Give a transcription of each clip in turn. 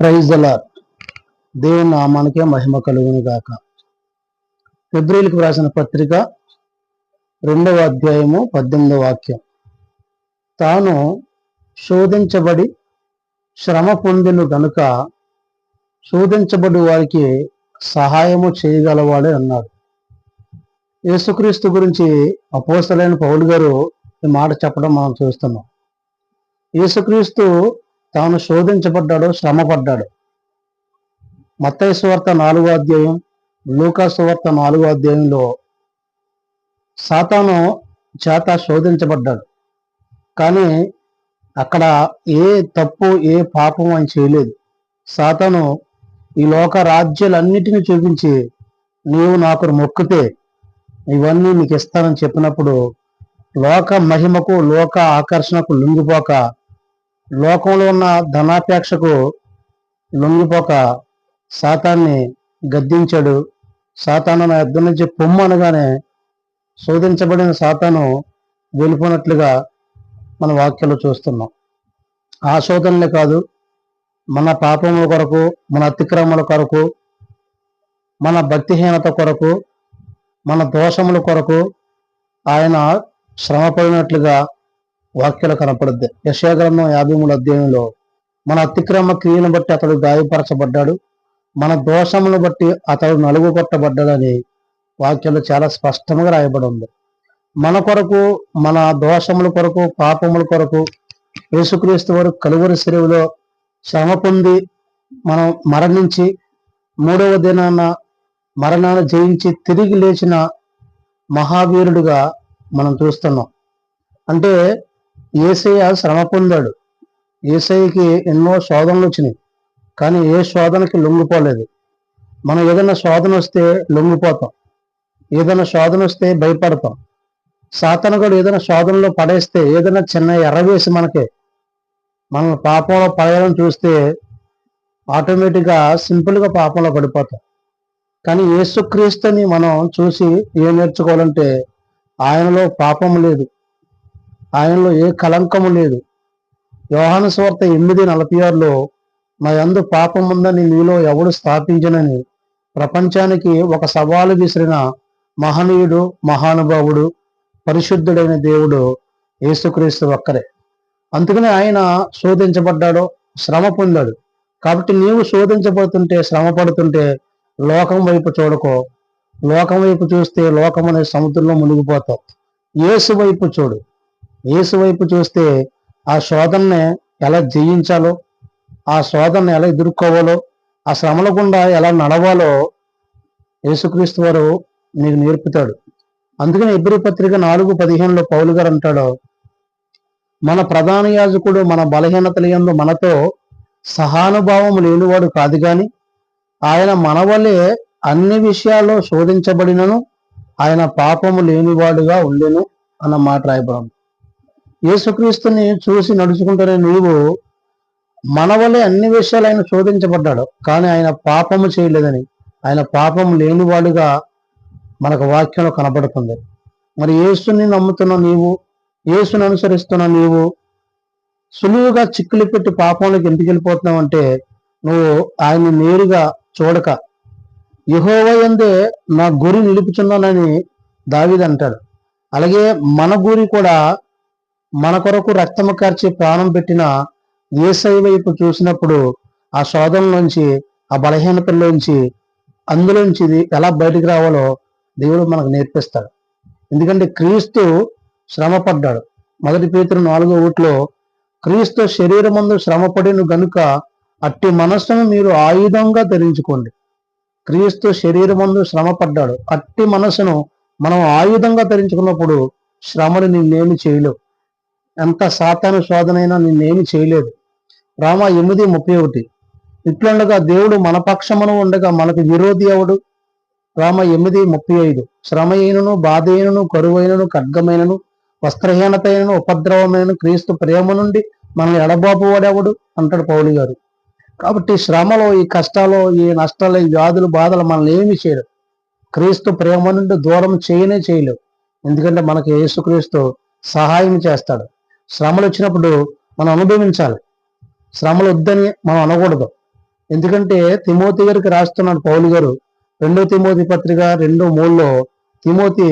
Praise allot దేవుని నామానికే మహిమ కలుగును గాక. ఫిబ్రిల్కి వ్రాసిన పత్రిక రెండవ అధ్యాయము పద్దెనిమిదవ వాక్యం. తాను శోధించబడి శ్రమ పొందిన గనుక శోధించబడి వారికి సహాయము చేయగలవాడే అన్నాడు. యేసుక్రీస్తు గురించి అపోసలైన పౌలు గారు ఈ మాట చెప్పడం మనం చూస్తున్నాం. యేసుక్రీస్తు తాను శోధించబడ్డాడు శ్రమపడ్డాడు. పడ్డాడు సువార్త నాలుగో అధ్యాయం లూకా సువార్త నాలుగో అధ్యాయంలో సాతాను చేత శోధించబడ్డాడు. కానీ అక్కడ ఏ తప్పు ఏ పాపం అని చేయలేదు. సాతాను ఈ లోక రాజ్యాలన్నిటిని చూపించి నీవు నాకు మొక్కితే ఇవన్నీ నీకు ఇస్తానని చెప్పినప్పుడు లోక మహిమకు లోక ఆకర్షణకు లొంగిపోక లోకంలో ఉన్న ధనాపేక్షకు లొంగిపోక సాతాన్ని గద్దించాడు. సాతాను నా యుద్ధం నుంచి పొమ్ము అనగానే శోధించబడిన సాతాను వెళ్ళిపోయినట్లుగా మన వాక్యాలు చూస్తున్నాం. ఆ శోధనలే కాదు మన పాపముల కొరకు మన అతిక్రమల కొరకు మన భక్తిహీనత కొరకు మన దోషముల కొరకు ఆయన శ్రమపడినట్లుగా వాక్యాలు కనపడుద్ది. యశాగ్రంథం యాభై మూడు అధ్యాయంలో మన అతిక్రమ క్రియను బట్టి అతడు గాయపరచబడ్డాడు. మన దోషములను బట్టి అతడు నలుగు కొట్టబడ్డాడని వాక్యాలు చాలా స్పష్టంగా రాయబడి ఉంది. మన కొరకు మన దోషముల కొరకు పాపముల కొరకు యేసుక్రీస్తు వారు కలువరి సెరువులో శ్రమ పొంది మనం మరణించి మూడవ దినాన మరణాన్ని జయించి తిరిగి లేచిన మహావీరుడుగా మనం చూస్తున్నాం. అంటే ఏసయ్య శ్రమ పొందాడు. ఏసయ్యకి ఎన్నో శోధనలు వచ్చినాయి కానీ ఏ శోధనకి లొంగిపోలేదు. మనం ఏదైనా శోధన వస్తే లొంగిపోతాం. ఏదైనా శోధన వస్తే భయపడతాం. సాతనగాడు కూడా ఏదైనా శోధనలో పడేస్తే ఏదైనా చిన్న ఎర్రవేసి మనకి మన పాపంలో పడేయాలని చూస్తే ఆటోమేటిక్గా సింపుల్గా పాపంలో పడిపోతాం. కానీ యేసుక్రీస్తుని మనం చూసి ఏం నేర్చుకోవాలంటే ఆయనలో పాపం లేదు. ఆయనలో ఏ కలంకము లేదు. యోహాను స్వార్త ఎనిమిది నలభై ఆరులో నా యందు పాపం ఉందని మీలో ఎవడు స్థాపించనని? ప్రపంచానికి ఒక సవాలు విసిరిన మహనీయుడు మహానుభావుడు పరిశుద్ధుడైన దేవుడు యేసుక్రీస్తు ఒక్కరే. అందుకనే ఆయన శోధించబడ్డాడు శ్రమ పొందాడు. కాబట్టి నీవు శోధించబడుతుంటే శ్రమ పడుతుంటే లోకం వైపు చూడకో. లోకం వైపు చూస్తే లోకం అనే సముద్రంలో మునిగిపోతావు. యేసు వైపు చూడు. యేసు వైపు చూస్తే ఆ శోధనని ఎలా జయించాలో ఆ శోధనని ఎలా ఎదుర్కోవాలో ఆ శ్రమల గుండా ఎలా నడవాలో యేసుక్రీస్తు వారు నీకు నేర్పుతాడు. అందుకని ఎబ్రి పత్రిక నాలుగు పదిహేనులో పౌలు గారు అంటాడు మన ప్రధాన యాజకుడు మన బలహీనతల ఎందు మనతో సహానుభావం లేనివాడు కాదు గాని ఆయన మన వల్లే అన్ని విషయాల్లో శోధించబడినను ఆయన పాపము లేనివాడుగా ఉండెను అన్న మాట రాయబడం యేసుక్రీస్తుని చూసి నడుచుకుంటూనే నీవు మన అన్ని విషయాలు ఆయన శోధించబడ్డాడు కానీ ఆయన పాపము చేయలేదని ఆయన పాపం లేనివాడుగా మనకు వాక్యంలో కనబడుతుంది. మరి యేసుని నమ్ముతున్న నీవు యేసుని అనుసరిస్తున్న నీవు సులువుగా చిక్కులు పెట్టి పాపంలోకి ఎందుకు వెళ్ళిపోతున్నావు అంటే నువ్వు ఆయన్ని నేరుగా చూడక యహోవయందే నా గురి నిలుపుచున్నానని దావిది అంటాడు. అలాగే మన గురి కూడా మన కొరకు రక్తము కార్చి ప్రాణం పెట్టిన ఏసై వైపు చూసినప్పుడు ఆ శోధనలోంచి ఆ బలహీనతల్లోంచి అందులోంచి ఎలా బయటికి రావాలో దేవుడు మనకు నేర్పిస్తాడు. ఎందుకంటే క్రీస్తు శ్రమ పడ్డాడు మొదటి పేతురు నాలుగో ఊట్లో క్రీస్తు శరీరమందు శ్రమపడిన గనుక అట్టి మనస్సును మీరు ఆయుధంగా ధరించుకోండి. క్రీస్తు శరీరమందు శ్రమ పడ్డాడు అట్టి మనస్సును మనం ఆయుధంగా ధరించుకున్నప్పుడు శ్రమను నిన్నేమి చేయలేవు. ఎంత సాతాను శోధనైనా నిన్నేమి చేయలేదు. రామ ఎనిమిది ముప్పై ఒకటి. ఇట్లుండగా దేవుడు మన పక్షమును ఉండగా మనకు విరోధి ఎవడు? రామ ఎనిమిది ముప్పై ఐదు. శ్రమ అయినను బాధ అయినను కరువైనను ఖడ్గమైనను వస్త్రహీనతైనను ఉపద్రవమైన క్రీస్తు ప్రేమ నుండి మనల్ని ఎడబాపువాడెవడు అంటాడు పౌలి గారు. కాబట్టి శ్రమలో ఈ కష్టాలు ఈ నష్టాలు ఈ వ్యాధులు బాధలు మనల్ని ఏమి చేయడం క్రీస్తు ప్రేమ నుండి దూరం చేయనే చేయలేవు. ఎందుకంటే మనకి యేసుక్రీస్తు సహాయం చేస్తాడు. శ్రమలు వచ్చినప్పుడు మనం అనుభవించాలి. శ్రమలు వద్దని మనం అనకూడదు. ఎందుకంటే తిమోతి గారికి రాస్తున్నాడు పౌలు గారు. రెండో తిమోతి పత్రిక రెండో మూడులో తిమోతి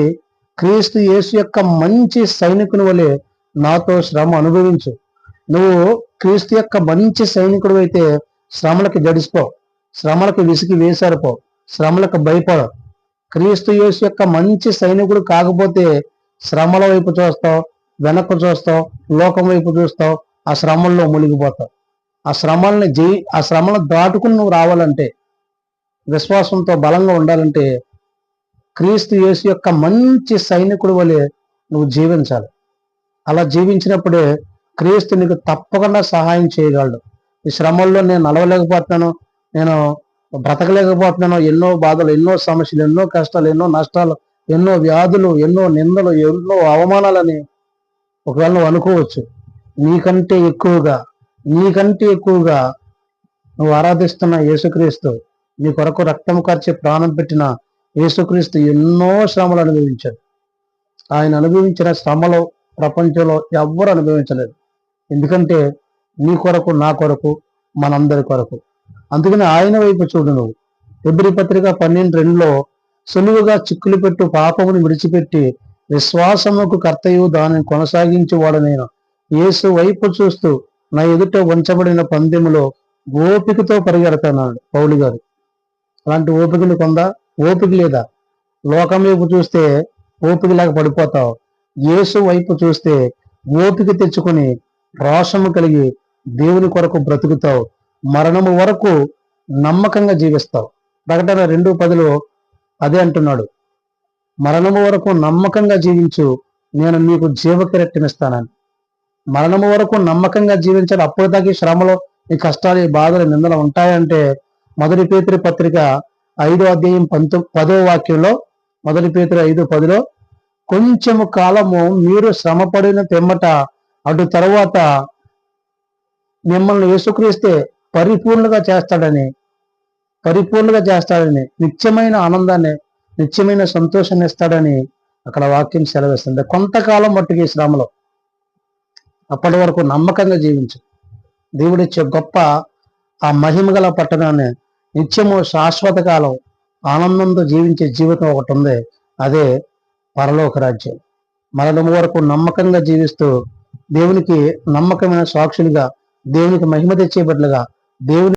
క్రీస్తు యేసు యొక్క మంచి సైనికుని వలె నాతో శ్రమ అనుభవించు. నువ్వు క్రీస్తు యొక్క మంచి సైనికుడు అయితే శ్రమలకు జడిసిపో. శ్రమలకు విసిగి వేసారిపో. శ్రమలకు భయపడవు క్రీస్తు యేసు యొక్క మంచి సైనికుడు కాకపోతే శ్రమల వైపు చూస్తావు. వెనక్కు చూస్తావు లోకం వైపు చూస్తావు ఆ శ్రమల్లో మునిగిపోతావు. ఆ శ్రమల్ని జయి ఆ శ్రమలను దాటుకుని నువ్వు రావాలంటే విశ్వాసంతో బలంగా ఉండాలంటే క్రీస్తు యేసు యొక్క మంచి సైనికుడు వలె నువ్వు జీవించాలి. అలా జీవించినప్పుడే క్రీస్తు నీకు తప్పకుండా సహాయం చేయగలడు. ఈ శ్రమల్లో నేను నడవలేకపోతున్నాను నేను బ్రతకలేకపోతున్నాను ఎన్నో బాధలు ఎన్నో సమస్యలు ఎన్నో కష్టాలు ఎన్నో నష్టాలు ఎన్నో వ్యాధులు ఎన్నో నిందలు ఎన్నో అవమానాలని ఒకవేళ నువ్వు అనుకోవచ్చు నీకంటే ఎక్కువగా నీకంటే ఎక్కువగా నువ్వు ఆరాధిస్తున్న యేసుక్రీస్తు నీ కొరకు రక్తం ఖర్చి ప్రాణం పెట్టిన యేసుక్రీస్తు ఎన్నో శ్రమలు అనుభవించాడు. ఆయన అనుభవించిన శ్రమలు ప్రపంచంలో ఎవ్వరు అనుభవించలేదు. ఎందుకంటే నీ కొరకు నా కొరకు మనందరి కొరకు. అందుకని ఆయన వైపు చూడు నువ్వు. ఎబ్రి పత్రిక పన్నెండు రెండులో సులువుగా చిక్కులు పెట్టు పాపమును విడిచిపెట్టి విశ్వాసముకు కర్తయు దానిని కొనసాగించేవాడు నేను. యేసు వైపు చూస్తూ నా ఎదుట ఉంచబడిన పందెములో ఓపికతో పరిగెడతాడు పౌలు గారు. అలాంటి ఓపికలు కొందా? ఓపిక లేదా? లోకం వైపు చూస్తే ఓపిక పడిపోతావు. యేసు వైపు చూస్తే ఓపిక తెచ్చుకొని రోషము కలిగి దేవుని కొరకు బ్రతుకుతావు. మరణము వరకు నమ్మకంగా జీవిస్తావు. ప్రకటన రెండు పదిలో అదే అంటున్నాడు. మరణము వరకు నమ్మకంగా జీవించు. నేను నీకు జీవకిరెట్టినిస్తానని మరణము వరకు నమ్మకంగా జీవించాలి. అప్పుడు దాకా శ్రమలో ఈ కష్టాలు ఈ బాధలు నిందలు ఉంటాయంటే మొదటి పేతురి పత్రిక ఐదో అధ్యాయం పంతొ పదో వాక్యంలో మొదటి పేతురు ఐదు పదిలో కొంచెము కాలము మీరు శ్రమపడిన తెమ్మట అటు తర్వాత మిమ్మల్ని వేసుక్రీస్తే పరిపూర్ణగా చేస్తాడని పరిపూర్ణగా చేస్తాడని నిత్యమైన ఆనందాన్ని నిత్యమైన సంతోషాన్ని ఇస్తాడని అక్కడ వాక్యం సెలవిస్తుంది. కొంతకాలం మట్టుకు శ్రమలో అప్పటి వరకు నమ్మకంగా జీవించు. దేవుడిచ్చే గొప్ప ఆ మహిమగల పట్టణాన్ని నిత్యము శాశ్వత కాలం ఆనందంతో జీవించే జీవితం ఒకటి ఉంది. అదే పరలోక రాజ్యం. మరణం వరకు నమ్మకంగా జీవిస్తూ దేవునికి నమ్మకమైన సాక్షులుగా దేవునికి మహిమ తెచ్చే బిడ్డలుగా దేవుని